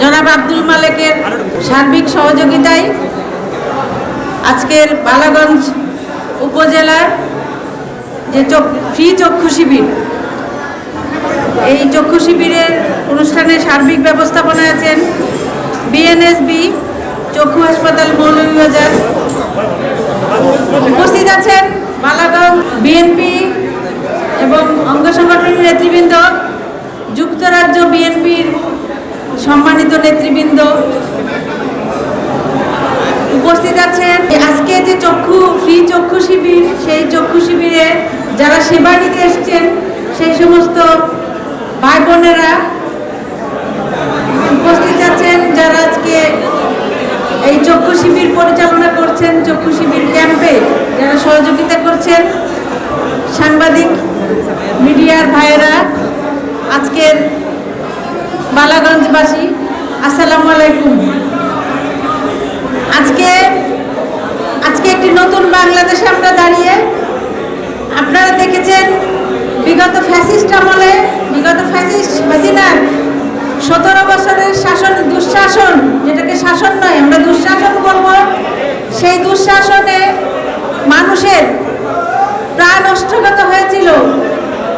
জনাব আব্দুল মালেকের সার্বিক সহযোগিতায় আজকের বালাগঞ্জ উপজেলার যে ফ্রি চক্ষু শিবির, এই চক্ষু শিবিরের অনুষ্ঠানে সার্বিক ব্যবস্থাপনায় আছেন বিএনএসবি চক্ষু হাসপাতাল মৌলভীবাজার। উপস্থিত আছেন বালাগঞ্জ বিএনপি এবং অঙ্গ সংগঠনের নেতৃবৃন্দ, যুক্তরাজ্য বিএনপির সম্মানিত নেতৃবৃন্দ উপস্থিত আছেন। আজকে যে চক্ষু, ফ্রি চক্ষু শিবির, সেই চক্ষু শিবিরে যারা সেবা নিতে এসছেন, সেই সমস্ত ভাই বোনেরা উপস্থিত আছেন, যারা আজকে এই চক্ষু শিবির পরিচালনা করছেন, চক্ষু শিবির ক্যাম্পে যারা সহযোগিতা করছেন, সাংবাদিক, মিডিয়ার ভাইয়েরা, আজকের বালাগঞ্জবাসী, আসসালামু আলাইকুম। আজকে আজকে একটি নতুন বাংলাদেশে আমরা দাঁড়িয়ে, আপনারা দেখেছেন বিগত ফ্যাসিস্ট আমলে, বিগত ফ্যাসিস্ট হাসিনার সতেরো বছরের শাসন দুঃশাসন যেটাকে শাসন নয় আমরা দুঃশাসন বলব সেই দুঃশাসনে মানুষের প্রাণ নষ্টগত হয়েছিল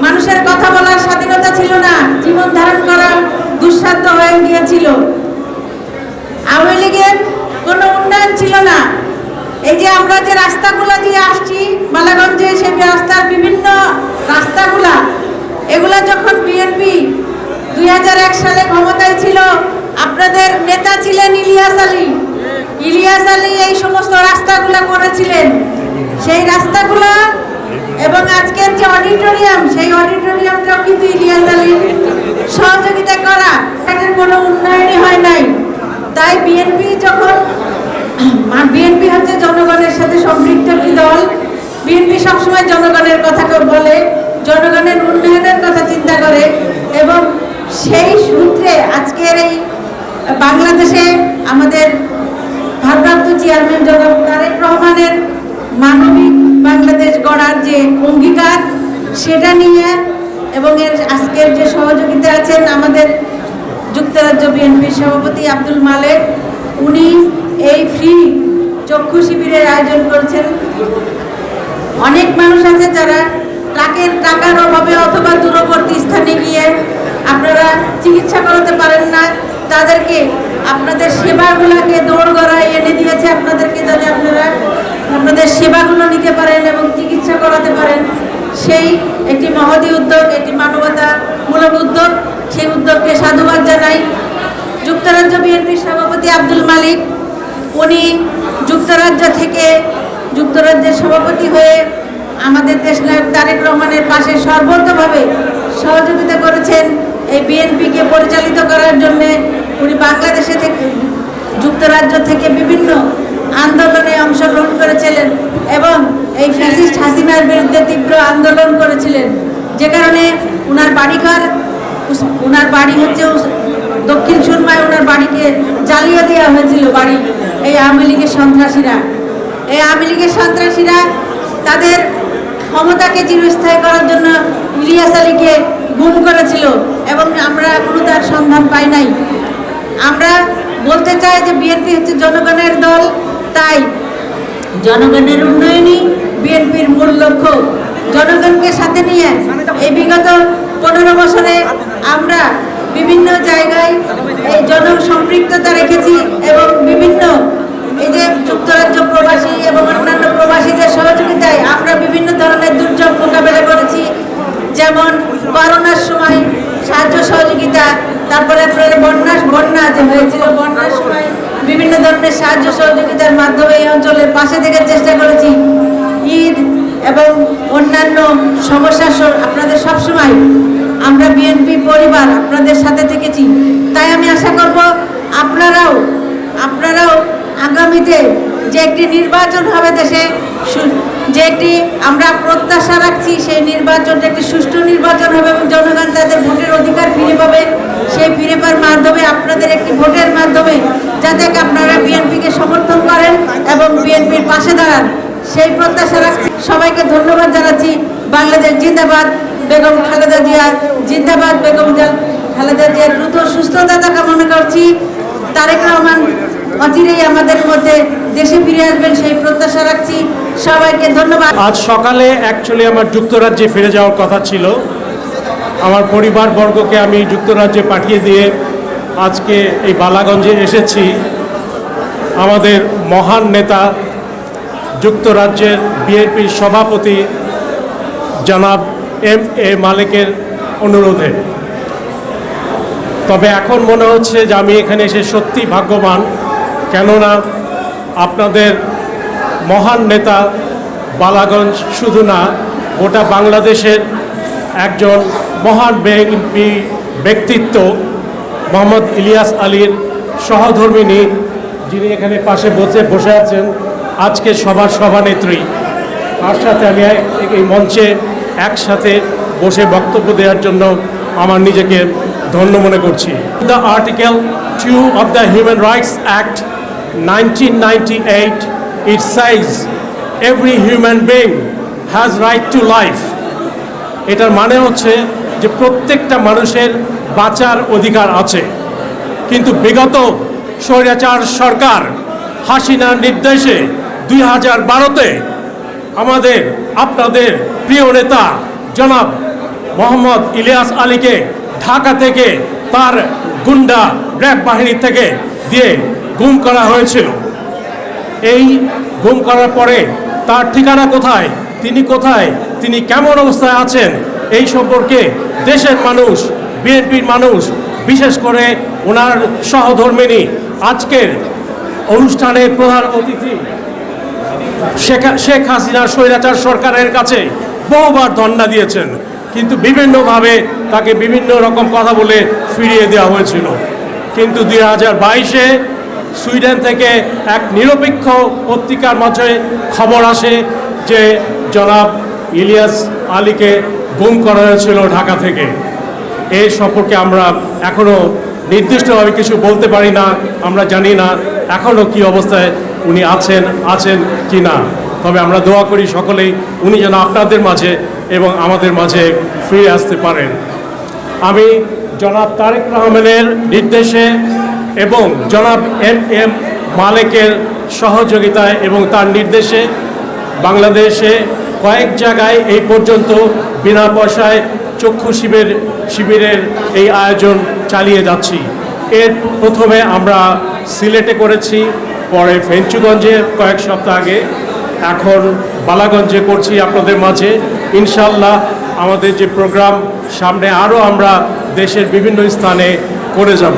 মানুষের কথা বলার স্বাধীনতা ছিল না জীবন ধারণ করা দুঃসাধ্য হয়ে গিয়েছিল আওয়ামী লীগের কোনো উন্নয়ন ছিল না। এই যে আমরা যে রাস্তাগুলো দিয়ে আসছি, বালাগঞ্জে সেই রাস্তার বিভিন্ন রাস্তাগুলা, এগুলা যখন বিএনপি দুই হাজার এক সালে ক্ষমতায় ছিল, আপনাদের নেতা ছিলেন ইলিয়াস আলী। ইলিয়াস আলী এই সমস্ত রাস্তাগুলা করেছিলেন। সেই রাস্তাগুলা এবং আজকের যে অডিটোরিয়াম, সেই অডিটোরিয়ামটাও কিন্তু ইলিয়াস আলীর সহযোগিতা করা এটার কোনো উন্নয়নই হয় নাই। তাই বিএনপি যখন বিএনপি হচ্ছে জনগণের সাথে সম্পৃক্ত একটি দল বিএনপি সবসময় জনগণের কথা বলে, জনগণের উন্নয়নের কথা চিন্তা করে এবং সেই সূত্রে আজকের এই বাংলাদেশে আমাদের ভারপ্রাপ্ত চেয়ারম্যান জনাব তারেক রহমানের মানবিক বাংলাদেশ গড়ার যে অঙ্গীকার, সেটা নিয়ে এবং এর আজকের যে সহযোগিতা আছেন আমাদের যুক্তরাজ্য বিএনপির সভাপতি আব্দুল মালেক, উনি এই ফ্রি চক্ষু শিবিরের আয়োজন করেছেন। অনেক মানুষ আছে যারা টাকের টাকার অভাবে অথবা দূরবর্তী স্থানে গিয়ে আপনারা চিকিৎসা করাতে পারেন না। তাদেরকে আপনাদের সেবাগুলোকে দৌড় গড়ায় এনে দিয়েছে। আপনাদেরকে যাতে আপনারা আপনাদের সেবাগুলো নিতে পারেন এবং চিকিৎসা করাতে পারেন। সেই একটি মহদী উদ্যোগ, একটি মানবতামূলক উদ্যোগ। সেই উদ্যোগকে সাধুবাদ জানাই। যুক্তরাজ্য বিএনপির সভাপতি আব্দুল মালিক, উনি যুক্তরাজ্য থেকে যুক্তরাজ্যের সভাপতি হয়ে আমাদের দেশ তারেক রহমানের পাশে সর্বতভাবে সহযোগিতা করেছেন। এই বিএনপিকে পরিচালিত করার জন্যে উনি বাংলাদেশে থেকে, যুক্তরাজ্য থেকে বিভিন্ন আন্দোলনে অংশগ্রহণ করেছিলেন এবং এই ফ্যাসিস্ট হাসিনার বিরুদ্ধে তীব্র আন্দোলন করেছিলেন। যে কারণে ওনার বাড়িঘর ওনার বাড়ি হচ্ছে দক্ষিণ সুরমায় ওনার বাড়িকে জ্বালিয়ে দেওয়া হয়েছিল বাড়ি, এই আওয়ামী লীগের সন্ত্রাসীরা। এই আওয়ামী লীগের সন্ত্রাসীরা তাদের ক্ষমতাকে চিরস্থায়ী করার জন্য ইলিয়াস আলীকে গুম করেছিল এবং আমরা কোনো তার সন্ধান পাই নাই। আমরা বলতে চাই যে বিএনপি হচ্ছে জনগণের দল তাই জনগণের উন্নয়নই বিএনপির মূল লক্ষ্য। জনগণকে সাথে নিয়ে এই বিগত পনেরো বছরে আমরা বিভিন্ন জায়গায় এই জনসম্পৃক্ততা রেখেছি এবং বিভিন্ন এই যে যুক্তরাজ্য প্রবাসী এবং অন্যান্য প্রবাসীদের সহযোগিতায় আমরা বিভিন্ন ধরনের দুর্যোগ মোকাবেলা করেছি। যেমন করোনার সময় সাহায্য সহযোগিতা, তারপরে বন্যা বন্যা যে হয়েছিল ধরনের সাহায্য সহযোগিতার মাধ্যমে এই অঞ্চলের পাশে থেকে চেষ্টা করেছি। ঈদ এবং অন্যান্য সমস্যা আপনাদের সবসময় আমরা বিএনপি পরিবার আপনাদের সাথে থেকেছি। তাই আমি আশা করব আপনারাও আপনারাও আগামীতে যে একটি নির্বাচন হবে দেশে যে একটি আমরা প্রত্যাশা রাখছি সেই নির্বাচনটা একটি সুষ্ঠু নির্বাচন হবে এবং জনগণ তাদের ভোটের অধিকার ফিরে পাবে। সেই ফিরে পাওয়ার মাধ্যমে আপনাদের একটি ভোটের মাধ্যমে যাতে আপনারা বিএনপিকে সমর্থন করেন এবং বিএনপির পাশে দাঁড়ান সেই প্রত্যাশা রাখছি। সবাইকে ধন্যবাদ জানাচ্ছি। বাংলাদেশ জিন্দাবাদ, বেগম খালেদা জিয়া জিন্দাবাদ, বেগম খালেদা জিয়ার দ্রুত সুস্থতা কামনা করছি। তারেক রহমান অচিরেই আমাদের মধ্যে দেশে ফিরে আসবেন, সেই প্রত্যাশা রাখছি। সবাইকে ধন্যবাদ। আজ সকালে অ্যাকচুয়ালি আমার যুক্তরাজ্যে ফিরে যাওয়ার কথা ছিল। আমার পরিবারবর্গকে আমি যুক্তরাজ্যে পাঠিয়ে দিয়ে আজকে এই বালাগঞ্জে এসেছি। আমাদের মহান নেতা যুক্তরাজ্যের বিএনপির সভাপতি জনাব এম এ মালিকের অনুরোধে। তবে এখন মনে হচ্ছে যে আমি এখানে এসে সত্যি ভাগ্যবান, কেননা আপনাদের মহান নেতা বালাগঞ্জ শুধু না, গোটা বাংলাদেশের একজন মহান বিএনপি ব্যক্তিত্ব মোহাম্মদ ইলিয়াস আলীর সহধর্মিনী, যিনি এখানে পাশে বসে বসে আছেন আজকে সবার সভানেত্রী। তার সাথে আমি এই মঞ্চে একসাথে বসে বক্তব্য দেওয়ার জন্য আমার নিজেকে ধন্য মনে করছি। The article two of the human rights act nineteen ninety eight it says every human being has right to life এটার মানে হচ্ছে যে প্রত্যেকটা মানুষের বাঁচার অধিকার আছে। কিন্তু বিগত স্বৈরাচার সরকার হাসিনার নির্দেশে দুই হাজার বারোতে আমাদের, আপনাদের প্রিয় নেতা জনাব মোহাম্মদ ইলিয়াস আলীকে ঢাকা থেকে তার গুন্ডা র্যাব বাহিনী থেকে দিয়ে গুম করা হয়েছিল। এই গুম করার পরে তার ঠিকানা কোথায়, তিনি কোথায়, তিনি কেমন অবস্থায় আছেন, এই সম্পর্কে দেশের মানুষ, বিএনপির মানুষ, বিশেষ করে ওনার সহধর্মিনী আজকের অনুষ্ঠানের প্রধান অতিথি শেখ হাসিনা স্বৈরাচার সরকারের কাছে বহুবার ধর্ণা দিয়েছেন। কিন্তু বিভিন্নভাবে তাকে বিভিন্ন রকম কথা বলে ফিরিয়ে দেওয়া হয়েছিল। কিন্তু দুই হাজার বাইশে সুইডেন থেকে এক নিরপেক্ষ পত্রিকার মাঝে খবর আসে যে জনাব ইলিয়াস আলীকে গুম করা হয়েছিল ঢাকা থেকে। এই সম্পর্কে আমরা এখনও নির্দিষ্টভাবে কিছু বলতে পারি না, আমরা জানি না এখনও কি অবস্থায় উনি আছেন আছেন কি না? তবে আমরা দোয়া করি সকলেই, উনি যেন আপনাদের মাঝে এবং আমাদের মাঝে ফিরে আসতে পারেন। আমি জনাব তারেক রহমানের নির্দেশে এবং জনাব এম এম মালেকের সহযোগিতায় এবং তার নির্দেশে বাংলাদেশে কয়েক জায়গায় এই পর্যন্ত বিনা পয়সায় চক্ষু শিবির, শিবিরের এই আয়োজন চালিয়ে যাচ্ছি। এর প্রথমে আমরা সিলেটে করেছি, পরে ফেঞ্চুগঞ্জে কয়েক সপ্তাহ আগে, এখন বালাগঞ্জে করছি আপনাদের মাঝে। ইনশাল্লাহ আমাদের যে প্রোগ্রাম, সামনে আরও আমরা দেশের বিভিন্ন স্থানে করে যাব।